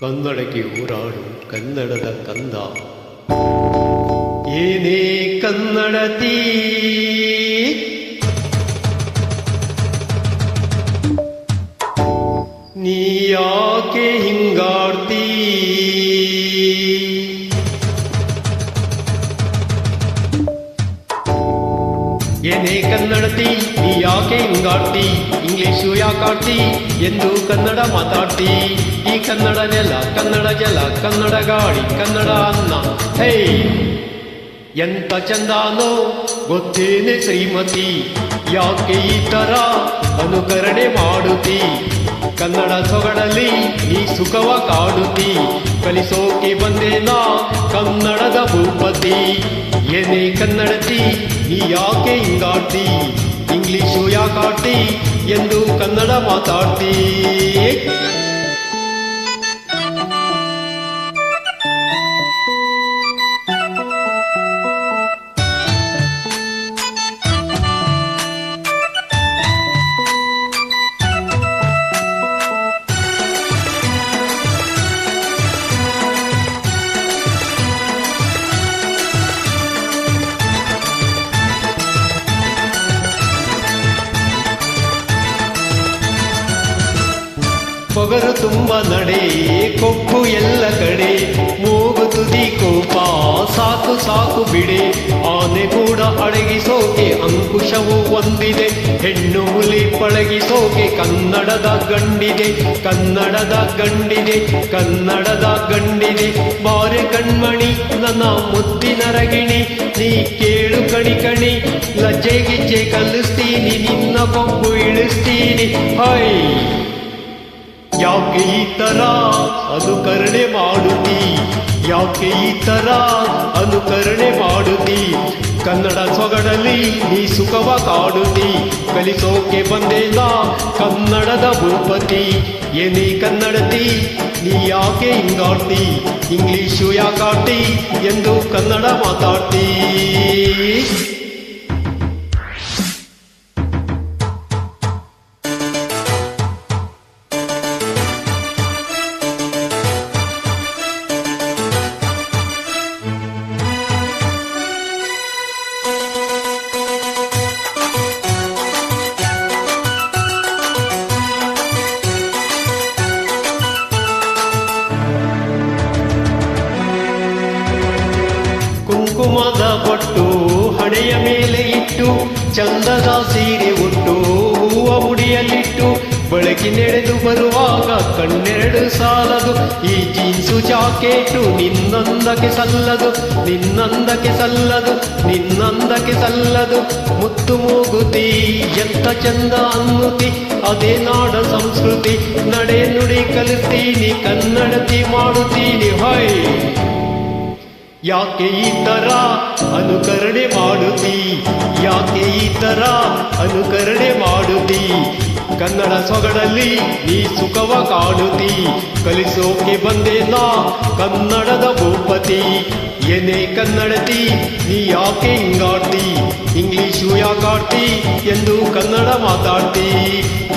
ಕನ್ನಡಕ್ಕೆ ಹೋರಾಡು ಕನ್ನಡದ ಕಂದ. ಏನೇ ಕನ್ನಡತಿ ನೀ ಯಾಕೆ ಹಿಂಗಾಡ್ತೀ? ಏನೇ ಕನ್ನಡತಿ ನೀ ಯಾಕೆ ಹಿಂಗಾಡ್ತಿ? ಇಂಗ್ಲಿಷು ಯಾಕಾಡ್ತಿ? ಎಂದು ಕನ್ನಡ ಮಾತಾಡ್ತಿ. ಈ ಕನ್ನಡ ನೆಲ, ಕನ್ನಡ ಜಲ, ಕನ್ನಡ ಗಾಡಿ ಕನ್ನಡ ಅನ್ನ. ಹೇ ಎಂತ ಚಂದಾನೋ ಗೊತ್ತೇನೆ ಶ್ರೀಮತಿ, ಯಾಕೆ ಈ ತರ ಅನುಕರಣೆ ಮಾಡುತ್ತಿ? ಕನ್ನಡ ಸೊಗಡಲ್ಲಿ ನೀ ಸುಖವ ಕಾಡುತ್ತಿ. ಕಲಿಸೋಕೆ ಬಂದೇನಾ ಕನ್ನಡದ ಭೂಪತಿ. ಏನೇ ಕನ್ನಡತಿ, ನೀ ಯಾಕೆ ಹಿಂಗಾಡ್ತಿ? ಇಂಗ್ಲಿಷು ಯಾಕಾಡ್ತಿ ಎಂದು ಕನ್ನಡ ಮಾತಾಡ್ತಿ. ಪೊಗರು ತುಂಬ ನಡೆ, ಕೊಕ್ಕು ಎಲ್ಲ ಕಡೆ. ಮೂಗು ತುದಿ ಕೋಪ, ಸಾಕು ಸಾಕು ಬಿಡೆ. ಆನೆ ಕೂಡ ಅಡಗಿಸೋಕೆ ಅಂಕುಶವು ಒಂದಿದೆ. ಹೆಣ್ಣು ಹುಲಿ ಪಳಗಿಸೋಕೆ ಕನ್ನಡದ ಗಂಡಿದೆ. ಕನ್ನಡದ ಗಂಡಿದೆ ಕನ್ನಡದ ಗಂಡಿದೆ. ಬಾರೆ ಕಣ್ಮಣಿ, ನನ್ನ ಮುದ್ದಿನ ರಗಿಣಿ. ನೀ ಕೇಳು ಕಣಿ ಕಣಿ, ಲಜ್ಜೆ ಗಿಜ್ಜೆ ಕಲಿಸ್ತೀನಿ, ನಿನ್ನ ಕೊಬ್ಬು ಇಳಿಸ್ತೀನಿ. ಹೈ! ಯಾಕೆ ಈ ತರ ಅನುಕರಣೆ ಮಾಡುತ್ತಿ ಯಾಕೆ ಈ ತರ ಅನುಕರಣೆ ಮಾಡುತ್ತಿ ಕನ್ನಡ ಸೊಗಡಲ್ಲಿ ನೀ ಸುಖವ ಕಾಡುತ್ತಿ ಕಲಿಸೋಕೆ ಬಂದೇನ ಕನ್ನಡದ ಭೂಪತಿ? ಏನೇ ಕನ್ನಡತಿ, ನೀ ಯಾಕೆ ಹಿಂಗಾಡ್ತಿ? ಇಂಗ್ಲೀಷು ಯಾಕಾಡ್ತಿ ಎಂದು ಕನ್ನಡ ಮಾತಾಡ್ತಿ. ಕುಂಕುಮದ ಪಟ್ಟು ಹಣೆಯ ಮೇಲೆ ಇಟ್ಟು ಚಂದದ ಸೀರೆ ಉಟ್ಟು ಹೂವ ಮುಡಿಯಲ್ಲಿಟ್ಟು ಬಳಕೆ ನಡೆದು ಬರುವಾಗ ಕಣ್ಣೆರಡು ಸಾಲದು. ಈ ಜೀನ್ಸು ಜಾಕೆಟು ನಿನ್ನಂದಕ್ಕೆ ಸಲ್ಲದು ನಿನ್ನಂದಕ್ಕೆ ಸಲ್ಲದು ನಿನ್ನಂದಕ್ಕೆ ಸಲ್ಲದು. ಮುತ್ತು ಮೂಗುತಿ, ಎಂತ ಚಂದ ಅನ್ನುತಿ, ಅದೇ ನಾಡ ಸಂಸ್ಕೃತಿ. ನಡೆ ನುಡಿ ಕಲಿತೀನಿ, ಕನ್ನಡತಿ ಮಾಡುತ್ತೀನಿ ಹೊಯ್ ಯಾಕೆ ಈ ತರ ಅನುಕರಣೆ ಮಾಡುತ್ತಿ ಯಾಕೆ ಈ ತರ ಅನುಕರಣೆ ಮಾಡುತ್ತಿ ಕನ್ನಡ ಸೊಗಡಲ್ಲಿ ನೀ ಸುಖವ ಕಾಣುತ್ತಿ ಕಲಿಸೋಕೆ ಬಂದೇನಾ ಕನ್ನಡದ ಭೂಪತಿ. ಏನೇ ಕನ್ನಡತಿ, ನೀ ಯಾಕೆ ಹಿಂಗಾಡ್ತಿ? ಇಂಗ್ಲಿಷು ಯಾಕಾಡ್ತಿ ಎಂದು ಕನ್ನಡ ಮಾತಾಡ್ತಿ.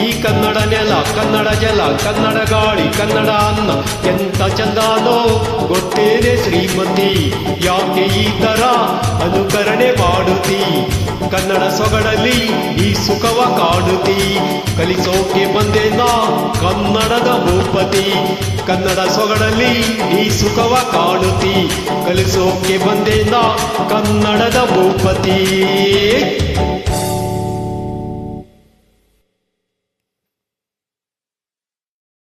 ಈ ಕನ್ನಡ ನೆಲ, ಕನ್ನಡ ಜಲ, ಕನ್ನಡ ಗಾಳಿ, ಕನ್ನಡ ಅನ್ನ, ಎಂತ ಚಂದಾನೋ ಗೊತ್ತೇನೆ ಶ್ರೀಮತಿ. ಯಾಕೆ ಈ ತರ ಅನುಕರಣೆ ಮಾಡುತ್ತಿ? ಕನ್ನಡ ಸೊಗಡಲ್ಲಿ ಈ ಸುಖವ ಕಾಡುತಿ. ಕಲಿಸೋಕೆ ಬಂದೇನಾ ಕನ್ನಡದ ಭೂಪತಿ. ಕನ್ನಡ ಸೊಗಡಲಿ, ಈ ಸುಖವ ಕಾಡುತಿ. ಕಲಿಸೋಕೆ ಬಂದೇನಾ ಕನ್ನಡದ ಭೂಪತಿ.